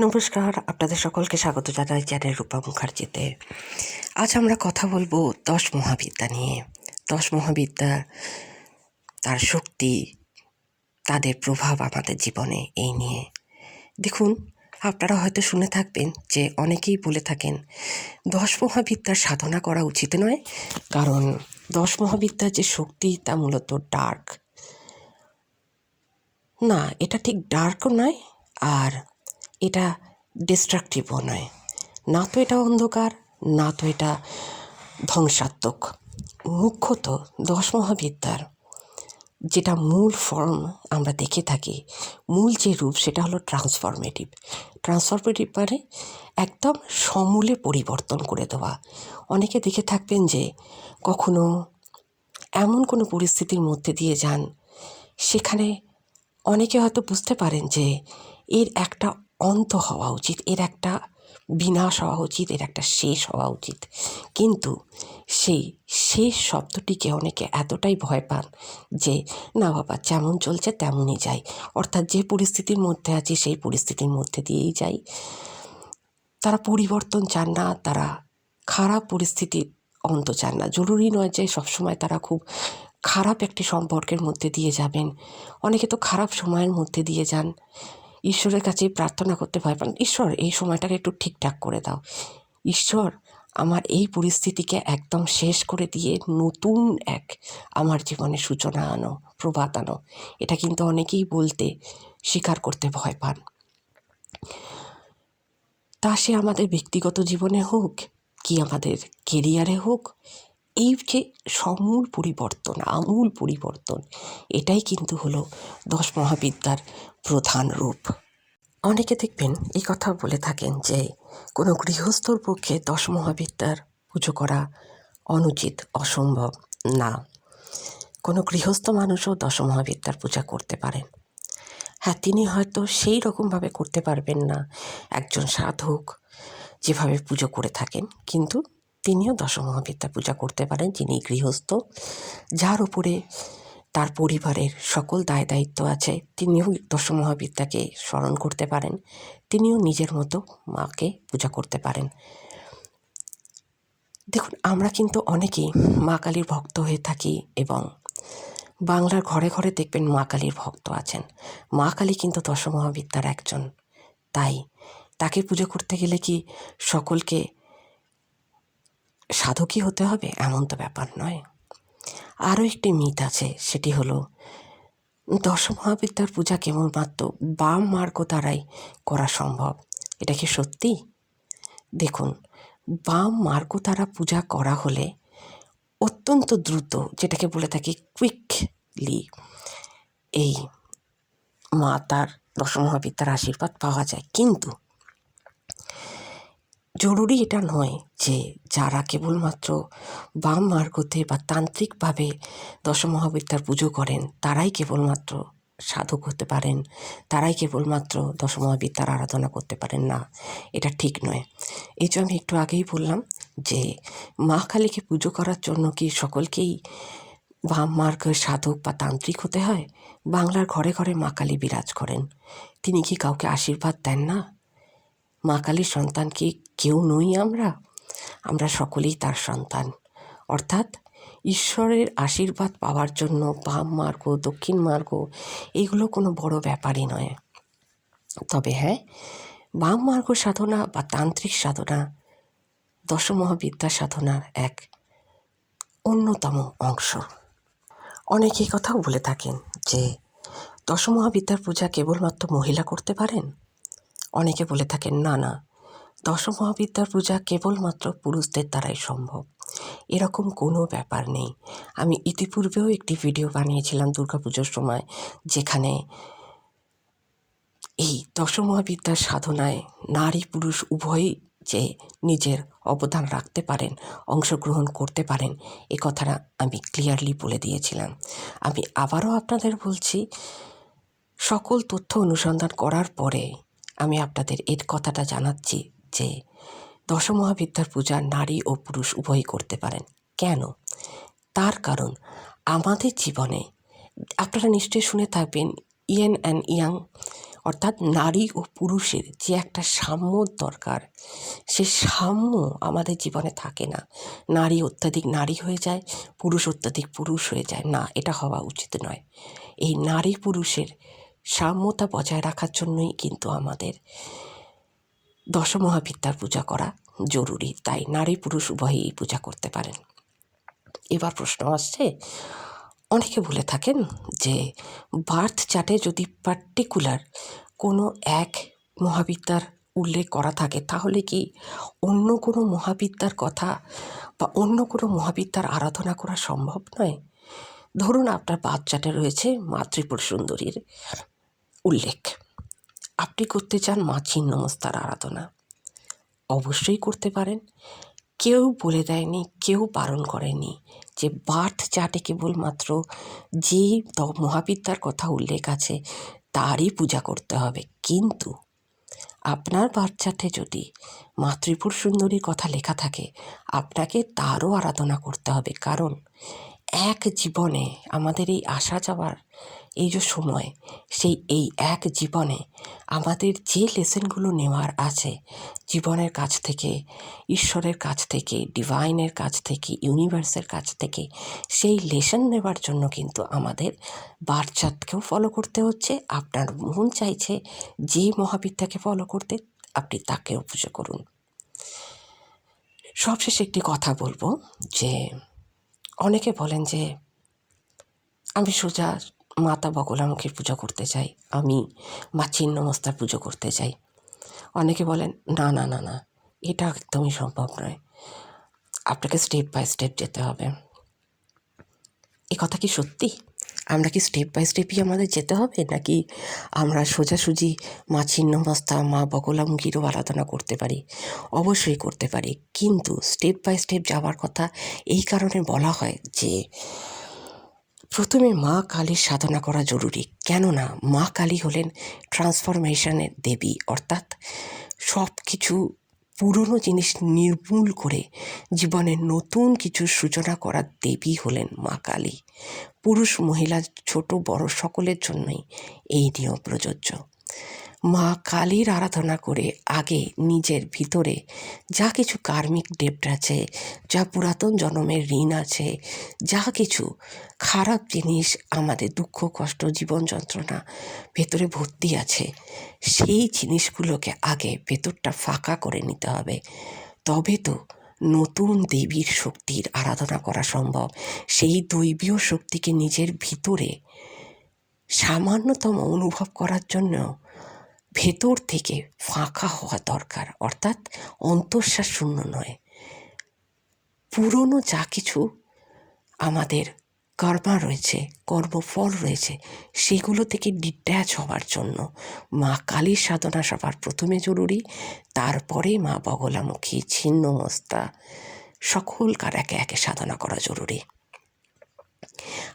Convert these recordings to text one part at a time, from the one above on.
নমস্কার, আপনাদের সকলকে স্বাগত জানাই চ্যানেল রূপা মুখার্জিতে। আজ আমরা কথা বলব দশ মহাবিদ্যা নিয়ে। দশ মহাবিদ্যা, তার শক্তি, তাদের প্রভাব আমাদের জীবনে এই নিয়ে। দেখুন, আপনারা হয়তো শুনে থাকবেন যে অনেকেই বলে থাকেন, দশ মহাবিদ্যার সাধনা করা উচিত নয়। কারণ দশ মহাবিদ্যার যে শক্তি, তা মূলত ডার্ক। না, এটা ঠিক ডার্কও নয়, আর এটা ডিস্ট্রাকটিভও নয়। না তো এটা অন্ধকার, না তো এটা ধ্বংসাত্মক। মুখ্যত দশ মহাবিদ্যার যেটা মূল ফর্ম আমরা দেখে থাকি, মূল যে রূপ সেটা হলো ট্রান্সফরমেটিভ ট্রান্সফরমেটিভ মানে একদম সমূলে পরিবর্তন করে দেওয়া। অনেকে দেখে থাকবেন যে কখনো এমন কোনো পরিস্থিতির মধ্যে দিয়ে যান, সেখানে অনেকে হয়তো বুঝতে পারেন যে এর একটা অন্ত হওয়া উচিত, এর একটা বিনাশ হওয়া উচিত, এর একটা শেষ হওয়া উচিত। কিন্তু সেই শেষ শব্দটিকে অনেকে এতটাই ভয় পান যে, না বাবা, যেমন চলছে তেমনই যাই। অর্থাৎ যে পরিস্থিতির মধ্যে আছি, সেই পরিস্থিতির মধ্যে দিয়েই যাই। তারা পরিবর্তন চান না, তারা খারাপ পরিস্থিতির অন্ত চান না। জরুরি নয় যে, সবসময় তারা খুব খারাপ একটি সম্পর্কের মধ্যে দিয়ে যাবেন। অনেকে তো খারাপ সময়ের মধ্যে দিয়ে যান। ঈশ্বরের কাছে প্রার্থনা করতে ভয় পান। ঈশ্বর, এই সময়টাকে একটু ঠিকঠাক করে দাও। ঈশ্বর, আমার এই পরিস্থিতিকে একদম শেষ করে দিয়ে নতুন এক আমার জীবনে সূচনা আনো, প্রভাত আনো। এটা কিন্তু অনেকেই বলতে স্বীকার করতে ভয় পান। তা সে আমাদের ব্যক্তিগত জীবনে হোক, কি আমাদের কেরিয়ারে হোক এই যে সমূল পরিবর্তন, আমূল পরিবর্তন, এটাই কিন্তু হলো দশ মহাবিদ্যার প্রধান রূপ। অনেকে দেখবেন এই কথা বলে থাকেন যে কোনো গৃহস্থর পক্ষে দশ মহাবিদ্যার পুজো করা অনুচিত, অসম্ভব না। কোনো গৃহস্থ মানুষও দশ মহাবিদ্যার পূজা করতে পারেন। হ্যাঁ তিনি হয়তো সেই রকমভাবে করতে পারবেন না। একজন সাধক যেভাবে পুজো করে থাকেন, কিন্তু তিনিও দশমহাবিদ্যা পূজা করতে পারেন যিনি গৃহস্থ। যার উপরে তার পরিবারের সকল দায় দায়িত্ব আছে, তিনিও দশমহাবিদ্যাকে স্মরণ করতে পারেন, তিনিও নিজের মতো মাকে পূজা করতে পারেন। দেখুন, আমরা কিন্তু অনেকেই মা কালীর ভক্ত হয়ে থাকি এবং বাংলার ঘরে ঘরে দেখবেন মা কালীর ভক্ত আছেন। মা কালী কিন্তু দশমহাবিদ্যার একজন। তাই তাকে পুজো করতে গেলে কি সকলকে সাধকই হতে হবে এমন তো ব্যাপার নয়। আরও একটি মিথ আছে, সেটি হলো দশ মহাবিদ্যার পূজা কেবলমাত্র বাম মার্গ দ্বারাই করা সম্ভব, এটা কি সত্যি? দেখুন, বাম মার্গ দ্বারা পূজা করা হলে অত্যন্ত দ্রুত, যেটাকে বলে থাকি কুইকলি, এই মা তার দশমহাবিদ্যার আশীর্বাদ পাওয়া যায়। কিন্তু জরুরি এটা নয় যে যারা কেবলমাত্র বাম মার্গতে বা তান্ত্রিকভাবে দশমহাবিদ্যার পুজো করেন, তারাই কেবলমাত্র সাধক হতে পারেন, তারাই কেবলমাত্র দশমহাবিদ্যার আরাধনা করতে পারেন না। এটা ঠিক নয়। এই যে আমি একটু আগেই বললাম যে মা কালীকে পুজো করার জন্য কি সকলকেই বাম মার্গ সাধক বা তান্ত্রিক হতে হয়? বাংলার ঘরে ঘরে মা কালী বিরাজ করেন। তিনি কি কাউকে আশীর্বাদ দেন না? মা কালীর সন্তান কি কেউ নই আমরা? আমরা সকলেই তার সন্তান। অর্থাৎ ঈশ্বরের আশীর্বাদ পাওয়ার জন্য বাম মার্গ, দক্ষিণ মার্গ, এগুলো কোনো বড় ব্যাপারই নয়। তবে হ্যাঁ বাম মার্গ সাধনা বা তান্ত্রিক সাধনা দশমহাবিদ্যা সাধনার এক অন্যতম অংশ। অনেকে কথাও বলে থাকেন যে দশমহাবিদ্যার পূজা কেবলমাত্র মহিলা করতে পারেন? অনেকে বলে থাকেন, না না দশমহাবিদ্যার পূজা কেবলমাত্র পুরুষদের দ্বারাই সম্ভব। এরকম কোনো ব্যাপার নেই। আমি ইতিপূর্বেও একটি ভিডিও বানিয়েছিলাম দুর্গাপুজোর সময়, যেখানে এই দশম মহাবিদ্যার সাধনায় নারী পুরুষ উভয়ই যে নিজের অবদান রাখতে পারেন, অংশগ্রহণ করতে পারেন, এ কথাটা আমি ক্লিয়ারলি বলে দিয়েছিলাম। আমি আবারও আপনাদের বলছি, সকল তথ্য অনুসন্ধান করার পরে আমি আপনাদের এর কথাটা জানাচ্ছি যে দশমহাবিদ্যার পূজা নারী ও পুরুষ উভয়ই করতে পারেন। কেন? তার কারণ, আমাদের জীবনে আপনারা নিশ্চয়ই শুনে থাকবেন ইয়েন অ্যান্ড ইয়াং, অর্থাৎ নারী ও পুরুষের যে একটা সাম্য দরকার, সে সাম্য আমাদের জীবনে থাকে না। নারী অত্যাধিক নারী হয়ে যায়, পুরুষ অত্যাধিক পুরুষ হয়ে যায়। না, এটা হওয়া উচিত নয়। এই নারী পুরুষের সাম্যতা বজায় রাখার জন্যই কিন্তু আমাদের দশমহাবিদ্যার পূজা করা জরুরি, তাই নারী পুরুষ উভয়েই পূজা করতে পারেন। এবার প্রশ্ন আসছে, অনেকে বলে থাকেন যে বার্থ চার্টে যদি পার্টিকুলার কোনো এক মহাবিদ্যার উল্লেখ করা থাকে, তাহলে কি অন্য কোনো মহাবিদ্যার কথা বা অন্য কোনো মহাবিদ্যার আরাধনা করা সম্ভব নয়? ধরুন আপনার বাচ্চাটা রয়েছে মাতৃপুর সুন্দরীর। উল্লেখ, আপনি করতে চান মা ছিন্নমস্তার আরাধনা। অবশ্যই করতে পারেন। কেউ বলে দেয়নি, কেউ বারণ করেনি যে বার্থ চার্টে কেবলমাত্র যে মহাবিদ্যার কথা উল্লেখ আছে তারই পূজা করতে হবে। কিন্তু আপনার বার্থ যদি মাতৃপুর সুন্দরীর কথা লেখা থাকে, আপনাকে তারও আরাধনা করতে হবে। কারণ এক জীবনে আমাদের এই আসা যাওয়ার এই যে সময়, সেই এই এক জীবনে আমাদের যে লেসনগুলো নেওয়ার আছে, জীবনের কাছ থেকে, ঈশ্বরের কাছ থেকে, ডিভাইনের কাছ থেকে, ইউনিভার্সের কাছ থেকে, সেই লেসন নেবার জন্য কিন্তু আমাদের বারচাঁদকেও ফলো করতে হচ্ছে। আপনার মন চাইছে যে মহাবিদ্যাকে ফলো করতে, আপনি তাকেও পুজো করুন। সবশেষে একটি কথা বলব যে অনেকে বলেন যে, আমি সোজা, মাতা বগলামুখীর পুজো করতে চাই, আমি মা ছিন্নমস্তার পুজো করতে চাই। অনেকে বলেন, না না না না, এটা একদমই সম্ভব নয়। আপনাকে স্টেপ বাই স্টেপ যেতে হবে। এ কথা কি সত্যি? আমরা কি স্টেপ বাই স্টেপই আমাদের যেতে হবে? নাকি আমরা সোজাসুজি মা ছিন্নমস্তা মা বগলামুখীরও আরাধনা করতে পারি? অবশ্যই করতে পারি। কিন্তু স্টেপ বাই স্টেপ যাওয়ার কথা এই কারণে বলা হয় যে, প্রথমে মা কালীর সাধনা করা জরুরি। কেননা মা কালী হলেন ট্রান্সফরমেশনের দেবী, অর্থাৎ সব কিছু পুরনো জিনিস নির্মূল করে জীবনে নতুন কিছু সূচনা করার দেবী হলেন মা কালী। পুরুষ, মহিলা, ছোট, বড় সকলের জন্যই এই নিয়ম প্রযোজ্য। মা কালীর আরাধনা করে আগে নিজের ভিতরে যা কিছু কার্মিক ডেপ্ট আছে, যা পুরাতন জন্মের ঋণ আছে, যা কিছু খারাপ জিনিস আমাদের দুঃখ, কষ্ট, জীবন যন্ত্রণা ভেতরে ভর্তি আছে, সেই জিনিসগুলোকে আগে ভেতরটা ফাঁকা করে নিতে হবে। তবে তো নতুন দেবীর শক্তির আরাধনা করা সম্ভব। সেই দৈবীয় শক্তিকে নিজের ভিতরে সামান্যতম অনুভব করার জন্য ভেতর থেকে ফাঁকা হওয়া দরকার। অর্থাৎ অন্তঃশ্বাস শূন্য নয়। পুরনো যা কিছু আমাদের কর্মা রয়েছে, কর্মফল রয়েছে, সেগুলো থেকে ডিট্যাচ হওয়ার জন্য মা কালীর সাধনা সবার প্রথমে জরুরি, তারপরে মা বগলামুখী, ছিন্নমস্তা, সকলকার একে একে সাধনা করা জরুরি।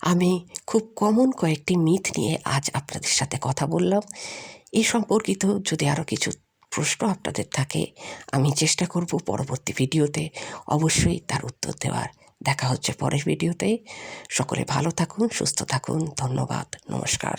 আমি খুব কমন কয়েকটি মিথ নিয়ে আজ আপনাদের সাথে কথা বললাম। এ সম্পর্কিত যদি আরও কিছু প্রশ্ন আপনাদের থাকে, আমি চেষ্টা করব পরবর্তী ভিডিওতে অবশ্যই তার উত্তর দেওয়ার। দেখা হচ্ছে পরের ভিডিওতে। সকলে ভালো থাকুন, সুস্থ থাকুন। ধন্যবাদ। নমস্কার।